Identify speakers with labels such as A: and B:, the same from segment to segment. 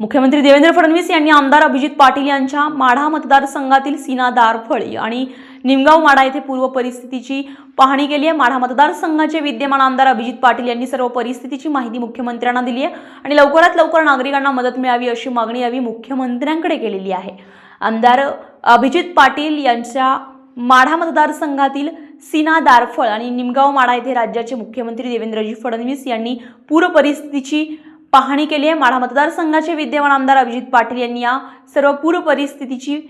A: मुख्यमंत्री देवेंद्र फडणवीस यांनी आमदार अभिजित पाटील यांच्या माढा मतदारसंघातील सीना दारफळी आणि निमगाव माढा येथे पूर्व परिस्थितीची पाहणी केली आहे. माढा मतदारसंघाचे विद्यमान आमदार अभिजित पाटील यांनी सर्व परिस्थितीची माहिती मुख्यमंत्र्यांना दिली आहे आणि लवकरात लवकर नागरिकांना मदत मिळावी अशी मागणी यावी मुख्यमंत्र्यांकडे केलेली आहे. आमदार अभिजित पाटील यांच्या माढा मतदारसंघातील सीना दारफळ आणि निमगाव माढा येथे राज्याचे मुख्यमंत्री देवेंद्रजी फडणवीस यांनी पूरपरिस्थितीची पाहणी केली आहे. माढा मतदारसंघाचे विद्यमान आमदार अभिजित पाटील यांनी या सर्व पूर परिस्थितीची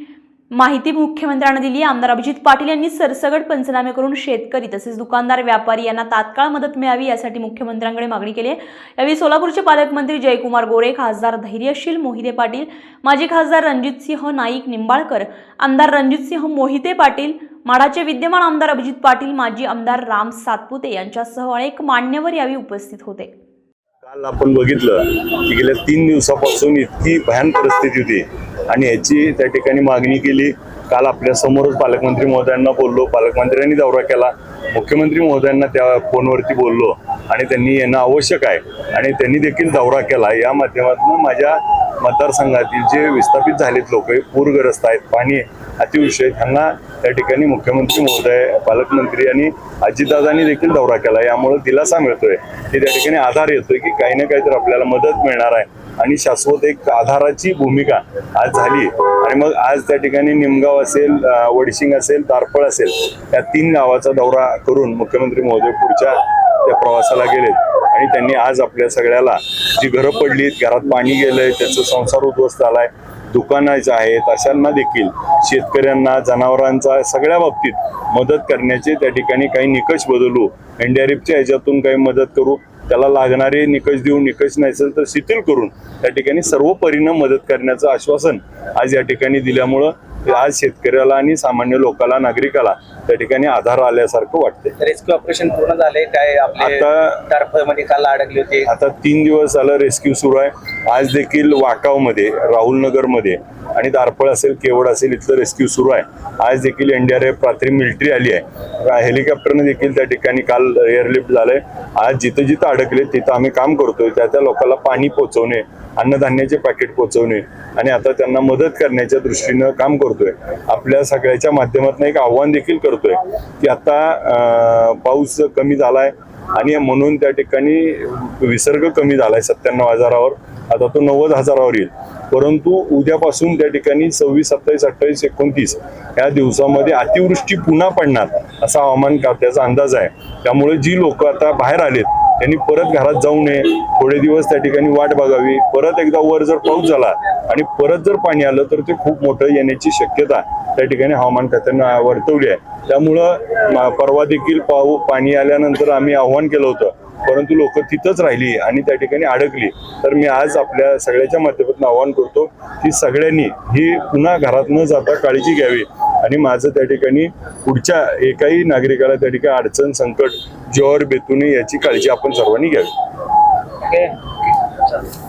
A: माहिती मुख्यमंत्र्यांना दिली आहे. आमदार अभिजित पाटील यांनी सरसगट पंचनामे करून शेतकरी तसेच दुकानदार व्यापारी यांना तात्काळ मदत मिळावी यासाठी मुख्यमंत्र्यांकडे मागणी केली आहे. यावेळी सोलापूरचे पालकमंत्री जयकुमार गोरे खासदार धैर्यशील मोहिते पाटील माजी खासदार रणजितसिंह नाईक निंबाळकर आमदार रणजितसिंह मोहिते पाटील माढाचे विद्यमान आमदार अभिजित पाटील माजी आमदार राम सातपुते यांच्यासह अनेक मान्यवर यावेळी उपस्थित होते.
B: काल आपण बघितलं की गेल्या तीन दिवसापासून इतकी भयान परिस्थिती होती. आणि याची त्या ठिकाणी मागणी केली. काल आपल्या समोरच पालकमंत्री महोदयांना बोललो. पालकमंत्र्यांनी दौरा केला. मुख्यमंत्री महोदयांना त्या फोनवरती बोललो. आणि त्यांनी येणं आवश्यक आहे. आणि त्यांनी देखील दौरा केला. या माध्यमातून माझ्या मतदारसंघातील जे विस्थापित झालेत लोक पूरग्रस्त आहेत. पाणी अतिविषय ह्यांना त्या ठिकाणी मुख्यमंत्री महोदय पालकमंत्री आणि अजितदादांनी देखील दौरा केला. यामुळे दिलासा मिळतोय की त्या ठिकाणी आधार येतोय की काही ना काहीतरी आपल्याला मदत मिळणार आहे. आणि शाश्वत एक आधाराची भूमिका आज झाली. आणि मग आज त्या ठिकाणी निमगाव असेल वडशिंग असेल तारफळ असेल या तीन गावाचा दौरा करून मुख्यमंत्री महोदय पुढच्या त्या प्रवासाला गेलेत. आणि त्यांनी आज आपल्या सगळ्याला जी घरं पडलीत घरात पाणी गेलंय त्याचं संसार उद्ध्वस्त झालाय. दुकानाचे आहेत अशांना देखील शेतकऱ्यांना जनावरांचा सगळ्या बाबतीत मदत करण्याचे त्या ठिकाणी काही निकष बदलू एनडीआरएफच्या ह्याच्यातून काही मदत करू त्याला लागणारे निकष देऊन निकष नसेल तर शिथिल करून त्या ठिकाणी सर्व परिणाम मदत करण्याचं आश्वासन आज या ठिकाणी दिल्यामुळं आज शेतकऱ्याला आणि सामान्य लोकाला नागरिकाला त्या ठिकाणी आधार आल्यासारखं वाटते
C: रेस्क्यू ऑपरेशन पूर्ण झाले काय
B: आता-
C: मध्ये काल अडकले होते.
B: आता तीन दिवस झालं रेस्क्यू सुरू आहे. आज देखील वाकावमध्ये राहुल नगरमध्ये आणि दारफळ असेल केवड असेल इथलं रेस्क्यू सुरू आहे. आज देखील एनडीआरएफ रात्री मिलिटरी आली आहे. हेलिकॉप्टरने देखील त्या ठिकाणी काल एअरलिफ्ट झालंय. आज जिथं जिथं अडकले तिथं आम्ही काम करतोय. त्या त्या लोकांना पाणी पोहोचवणे अन्नधान्याचे पॅकेट पोहोचवणे आणि आता त्यांना मदत करण्याच्या दृष्टीनं काम करतोय. आपल्या सगळ्याच्या माध्यमातून एक आव्हान देखील करतोय की आता पाऊस कमी झालाय आणि म्हणून त्या ठिकाणी विसर्ग कमी झालाय सत्त्याण्णव हजारावर. आता तो नव्वद हजारावर येईल. परंतु उद्यापासून त्या ठिकाणी सव्वीस सत्तावीस अठ्ठावीस एकोणतीस या दिवसामध्ये अतिवृष्टी पुन्हा पडणार असा हवामान खात्याचा अंदाज आहे. त्यामुळे जी लोक आता बाहेर आलेत त्यांनी परत घरात जाऊ नये. थोडे दिवस त्या ठिकाणी वाट बघावी. परत एकदा वर जर पाऊस झाला आणि परत जर पाणी आलं तर ते खूप मोठं येण्याची शक्यता त्या ठिकाणी हवामान खात्यानं वर्तवली आहे. त्यामुळं परवा देखील पाऊ पाणी आल्यानंतर आम्ही आव्हान केलं होतं. परंतु लोक तिथंच राहिली आणि त्या ठिकाणी अडकली. तर मी आज आपल्या सगळ्याच्या माध्यमातून आवाहन करतो की सगळ्यांनी ही पुन्हा घरात न जाता काळजी घ्यावी. आणि माझं त्या ठिकाणी पुढच्या एकाही नागरिकाला त्या ठिकाणी अडचण संकट जोर बेतुनी याची काळजी आपण सर्वांनी घ्यावी.